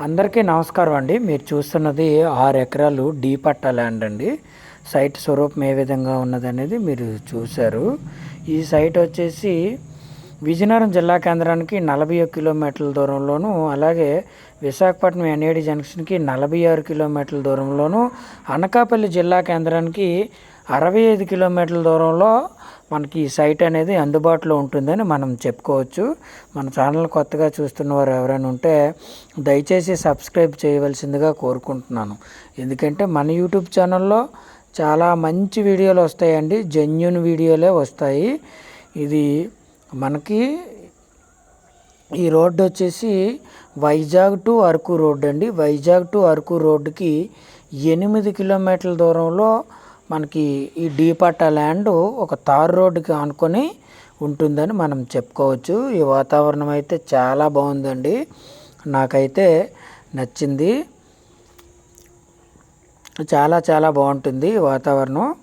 అందరికీ నమస్కారం అండి. మీరు చూస్తున్నది ఆరు ఎకరాలు డీ పట్టా ల్యాండ్ అండి. సైట్ స్వరూపం ఏ విధంగా ఉన్నదనేది మీరు చూశారు. ఈ సైట్ వచ్చేసి విజయనగరం జిల్లా కేంద్రానికి నలభై ఒక కిలోమీటర్ల దూరంలోను అలాగే విశాఖపట్నం ఎన్ఏడి జంక్షన్కి నలభై ఆరు కిలోమీటర్ల దూరంలోను అనకాపల్లి జిల్లా కేంద్రానికి అరవై ఐదు కిలోమీటర్ల దూరంలో మనకి ఈ సైట్ అనేది అందుబాటులో ఉంటుందని మనం చెప్పుకోవచ్చు. మన ఛానల్ కొత్తగా చూస్తున్న వారు ఎవరైనా ఉంటే దయచేసి సబ్స్క్రైబ్ చేయవలసిందిగా కోరుకుంటున్నాను. ఎందుకంటే మన యూట్యూబ్ ఛానల్లో చాలా మంచి వీడియోలు వస్తాయండి. జెన్యున్ వీడియోలే వస్తాయి. ఇది మనకి ఈ రోడ్డు వచ్చేసి వైజాగ్ టు అరకు రోడ్ అండి. వైజాగ్ టు అరకు రోడ్డుకి ఎనిమిది కిలోమీటర్ల దూరంలో మనకి ఈ డీపట్ట ల్యాండ్ ఒక తార్ రోడ్డుకి ఆనుకొని ఉంటుందని మనం చెప్పుకోవచ్చు. ఈ వాతావరణం అయితే చాలా బాగుందండి. నాకైతే నచ్చింది. చాలా చాలా బాగుంటుంది వాతావరణం.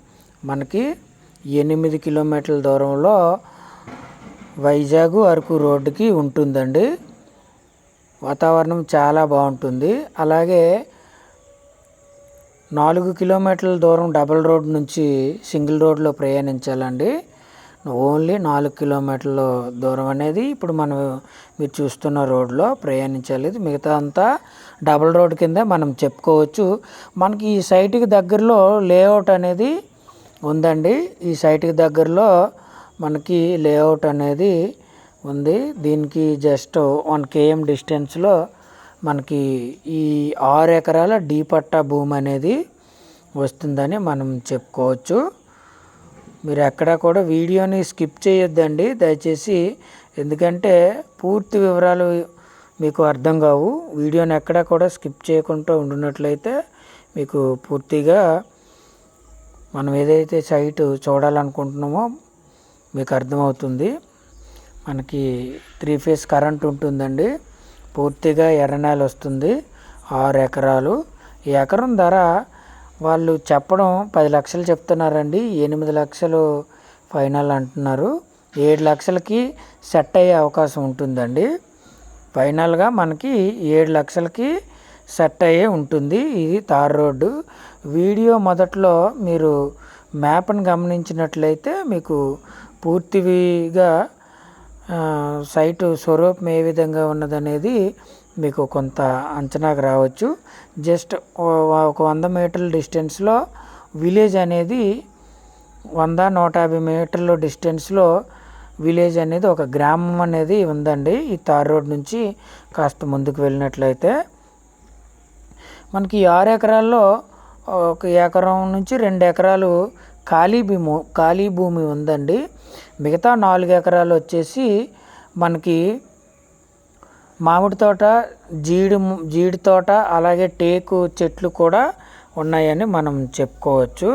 మనకి ఎనిమిది కిలోమీటర్ల దూరంలో వైజాగ్ అరకు రోడ్డుకి ఉంటుందండి. వాతావరణం చాలా బాగుంటుంది. అలాగే నాలుగు కిలోమీటర్ల దూరం డబల్ రోడ్ నుంచి సింగిల్ రోడ్లో ప్రయాణించాలండి. ఓన్లీ నాలుగు కిలోమీటర్ల దూరం అనేది ఇప్పుడు మనం మీరు చూస్తున్న రోడ్లో ప్రయాణించాలి. మిగతా అంతా డబల్ రోడ్ కింద మనం చెప్పుకోవచ్చు. మనకి ఈ సైట్కి దగ్గరలో లేఅవుట్ అనేది ఉందండి. ఈ సైట్కి దగ్గరలో మనకి లేఅవుట్ అనేది ఉంది. దీనికి జస్ట్ వన్ కేఎం డిస్టెన్స్లో మనకి ఈ ఆరు ఎకరాల డీ పట్టా భూమి అనేది వస్తుందని మనం చెప్పుకోవచ్చు. మీరు ఎక్కడా కూడా వీడియోని స్కిప్ చేయొద్దండి. దయచేసి ఎందుకంటే పూర్తి వివరాలు మీకు అర్థం కావు. వీడియోని ఎక్కడా కూడా స్కిప్ చేయకుండా ఉండినట్లయితే మీకు పూర్తిగా మనం ఏదైతే సైటు చూడాలనుకుంటున్నామో మీకు అర్థమవుతుంది. మనకి త్రీ ఫేస్ కరెంట్ ఉంటుందండి. పూర్తిగా ఎర్రనేల వస్తుంది. ఆరు ఎకరాలు. ఈ ఎకరం ధర వాళ్ళు చెప్పడం పది లక్షలు చెప్తున్నారండి. ఎనిమిది లక్షలు ఫైనల్ అంటున్నారు. ఏడు లక్షలకి సెట్ అయ్యే అవకాశం ఉంటుందండి. ఫైనల్గా మనకి ఏడు లక్షలకి సెట్ అయ్యే ఉంటుంది. ఇది తార్ రోడ్డు. వీడియో మొదట్లో మీరు మ్యాప్ని గమనించినట్లయితే మీకు పూర్తిగా సైటు స్వరూపం ఏ విధంగా ఉన్నదనేది మీకు కొంత అంచనాకు రావచ్చు. జస్ట్ ఒక వంద మీటర్ల డిస్టెన్స్లో విలేజ్ అనేది వంద నూట యాభై మీటర్ల డిస్టెన్స్లో విలేజ్ అనేది ఒక గ్రామం అనేది ఉందండి. ఈ తార్ రోడ్ నుంచి కాస్త ముందుకు వెళ్ళినట్లయితే మనకి ఆరు ఎకరాల్లో ఒక ఎకరం నుంచి రెండు ఎకరాలు ఖాళీ భూమి ఖాళీ భూమి ఉందండి. మిగతా నాలుగు ఎకరాలు వచ్చేసి మనకి మామిడి తోట జీడి జీడి తోట అలాగే టేకు చెట్లు కూడా ఉన్నాయని మనం చెప్పుకోవచ్చు.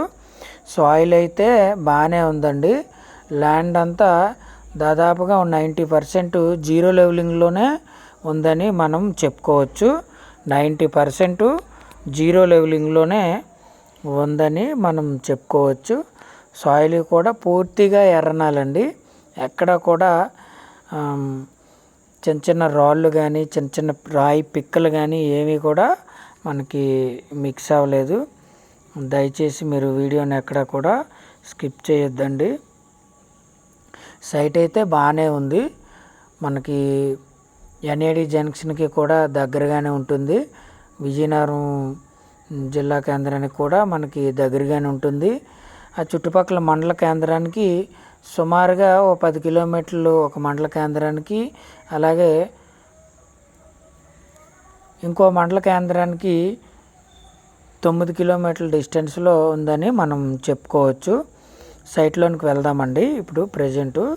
సాయిల్ అయితే బాగానే ఉందండి. ల్యాండ్ అంతా దాదాపుగా నైంటీ పర్సెంట్ జీరో లెవెలింగ్లోనే ఉందని మనం చెప్పుకోవచ్చు. నైంటీ పర్సెంట్ జీరో లెవెలింగ్లోనే ఉందని మనం చెప్పుకోవచ్చు. సాయిల్ కూడా పూర్తిగా ఎర్రనాలండి. ఎక్కడ కూడా చిన్న చిన్న రాళ్ళు కానీ చిన్న చిన్న రాయి పిక్కలు కానీ ఏమీ కూడా మనకి మిక్స్ అవ్వలేదు. దయచేసి మీరు వీడియోని ఎక్కడ కూడా స్కిప్ చేయొద్దండి. సైట్ అయితే బాగానే ఉంది. మనకి ఎన్ఏడి జంక్షన్కి కూడా దగ్గరగానే ఉంటుంది. విజయనగరం జిల్లా కేంద్రానికి కూడా మనకి దగ్గరగానే ఉంటుంది. ఆ చుట్టుపక్కల మండల కేంద్రానికి సుమారుగా ఓ పది కిలోమీటర్లు ఒక మండల కేంద్రానికి అలాగే ఇంకో మండల కేంద్రానికి తొమ్మిది కిలోమీటర్ల డిస్టెన్స్లో ఉందని మనం చెప్పుకోవచ్చు. సైట్లోనికి వెళ్దామండి. ఇప్పుడు ప్రజెంటు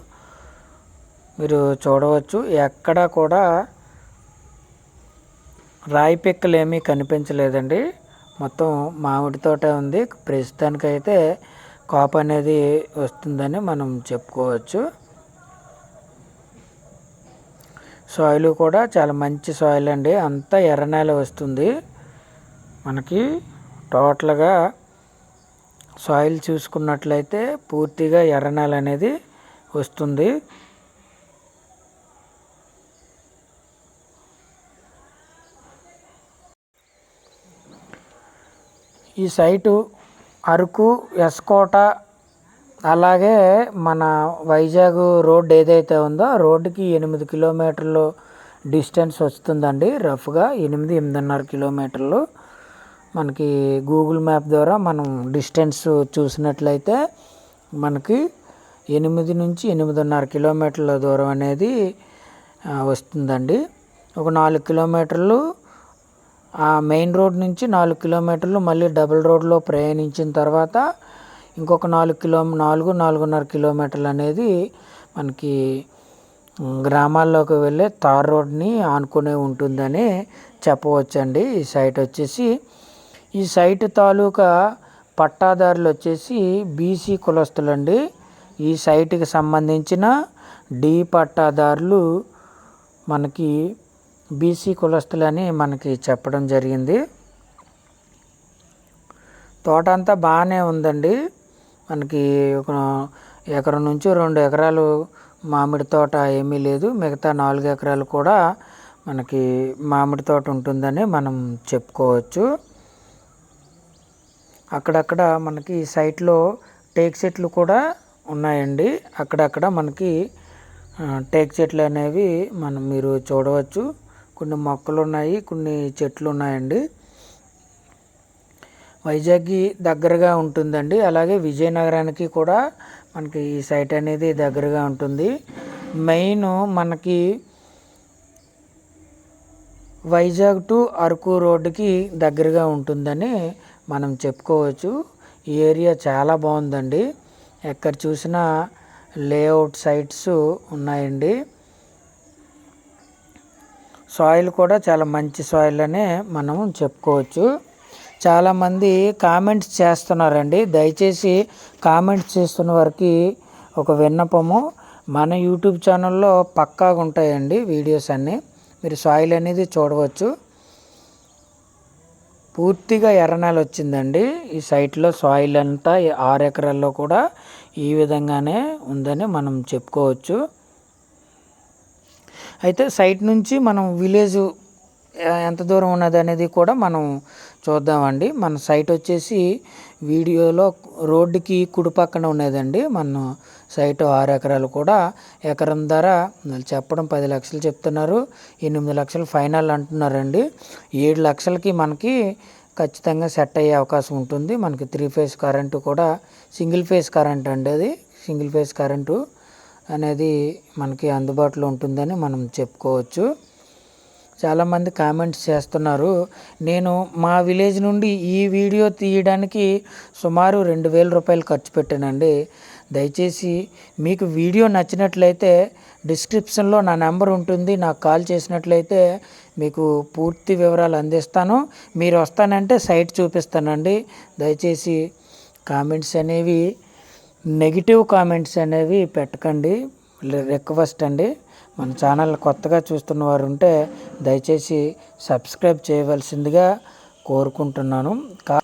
మీరు చూడవచ్చు. ఎక్కడ కూడా రాయి పిక్కలు ఏమీ కనిపించలేదండి. మొత్తం మామిడి తోట ఉంది. ప్రస్తుతానికైతే కాప్ అనేది వస్తుందని మనం చెప్పుకోవచ్చు. సాయిల్ కూడా చాలా మంచి సాయిల్ అండి. అంతా ఎర్ర నేల వస్తుంది. మనకి టోటల్గా సాయిల్ చూసుకున్నట్లయితే పూర్తిగా ఎర్ర నేల అనేది వస్తుంది. ఈ సైటు అరకు ఎస్కోట అలాగే మన వైజాగ్ రోడ్ ఏదైతే ఉందో ఆ రోడ్డుకి ఎనిమిది కిలోమీటర్లు డిస్టెన్స్ వస్తుందండి రఫ్గా ఎనిమిది ఎనిమిదిన్నర కిలోమీటర్లు. మనకి గూగుల్ మ్యాప్ ద్వారా మనం డిస్టెన్స్ చూసినట్లయితే మనకి ఎనిమిది నుంచి ఎనిమిదిన్నర కిలోమీటర్ల దూరం అనేది వస్తుందండి. ఒక నాలుగు కిలోమీటర్లు ఆ మెయిన్ రోడ్ నుంచి నాలుగు కిలోమీటర్లు మళ్ళీ డబుల్ రోడ్లో ప్రయాణించిన తర్వాత ఇంకొక నాలుగు కిలో నాలుగు నాలుగున్నర కిలోమీటర్లు అనేది మనకి గ్రామాల్లోకి వెళ్ళే తార్ రోడ్ని ఆనుకునే ఉంటుందని చెప్పవచ్చండి. ఈ సైట్ వచ్చేసి ఈ సైట్ తాలూకా పట్టాదారులు వచ్చేసి బీసీ కులస్తులండి. ఈ సైట్కి సంబంధించిన డి పట్టాదారులు మనకి బీసీ కులస్తులని మనకి చెప్పడం జరిగింది. తోట అంతా బాగానే ఉందండి. మనకి ఒక ఎకరం నుంచి రెండు ఎకరాలు మామిడి తోట ఏమీ లేదు. మిగతా నాలుగు ఎకరాలు కూడా మనకి మామిడి తోట ఉంటుందని మనం చెప్పుకోవచ్చు. అక్కడక్కడ మనకి సైట్లో టేక్ చెట్లు కూడా ఉన్నాయండి. అక్కడక్కడ మనకి టేక్ చెట్లు అనేవి మనం మీరు చూడవచ్చు. కొన్ని మొక్కలు ఉన్నాయి కొన్ని చెట్లు ఉన్నాయండి వైజాగ్కి దగ్గరగా ఉంటుందండి. అలాగే విజయనగరానికి కూడా మనకి ఈ సైట్ అనేది దగ్గరగా ఉంటుంది. మెయిన్ మనకి వైజాగ్ టు అరకు రోడ్డుకి దగ్గరగా ఉంటుందని మనం చెప్పుకోవచ్చు. ఈ ఏరియా చాలా బాగుందండి. ఎక్కడ చూసినా లేఅవుట్ సైట్స్ ఉన్నాయండి. సాయిల్ కూడా చాలా మంచి సాయిల్ అనే మనం చెప్పుకోవచ్చు. చాలామంది కామెంట్స్ చేస్తున్నారండి. దయచేసి కామెంట్స్ చేస్తున్న వారికి ఒక విన్నపము. మన యూట్యూబ్ ఛానల్లో పక్కాగా ఉంటాయండి వీడియోస్ అన్నీ. మీరు సాయిల్ అనేది చూడవచ్చు. పూర్తిగా ఎర్రనేల వచ్చిందండి. ఈ సైట్లో సాయిల్ అంతా ఆరు ఎకరాల్లో కూడా ఈ విధంగానే ఉందని మనం చెప్పుకోవచ్చు. అయితే సైట్ నుంచి మనం విలేజ్ ఎంత దూరం ఉన్నది అనేది కూడా మనం చూద్దామండి. మన సైట్ వచ్చేసి వీడియోలో రోడ్డుకి కుడి పక్కన ఉన్నదండి. మన సైట్ ఆరు ఎకరాలు కూడా. ఎకరం ధర చెప్పడం పది లక్షలు చెప్తున్నారు. ఎనిమిది లక్షలు ఫైనల్ అంటున్నారండి. ఏడు లక్షలకి మనకి ఖచ్చితంగా సెట్ అయ్యే అవకాశం ఉంటుంది. మనకి త్రీ ఫేజ్ కరెంటు కూడా సింగిల్ ఫేజ్ కరెంట్ అండి అది. Single phase current. అనేది మనకి అందుబాటులో ఉంటుందని మనం చెప్పుకోవచ్చు. చాలామంది కామెంట్స్ చేస్తున్నారు నేను మా విలేజ్ నుండి ఈ వీడియో తీయడానికి సుమారు రెండు వేల రూపాయలు ఖర్చు పెట్టానండి. దయచేసి మీకు వీడియో నచ్చినట్లయితే డిస్క్రిప్షన్లో నా నెంబర్ ఉంటుంది నాకు కాల్ చేసినట్లయితే మీకు పూర్తి వివరాలు అందిస్తాను. మీరు వస్తానంటే సైట్ చూపిస్తానండి. దయచేసి కామెంట్స్ అనేవి నెగిటివ్ కామెంట్స్ అనేవి పెట్టకండి రిక్వెస్ట్ అండి. మన ఛానల్ కొత్తగా చూస్తున్న వారు ఉంటే దయచేసి సబ్స్క్రైబ్ చేయవలసిందిగా కోరుకుంటున్నాను. కా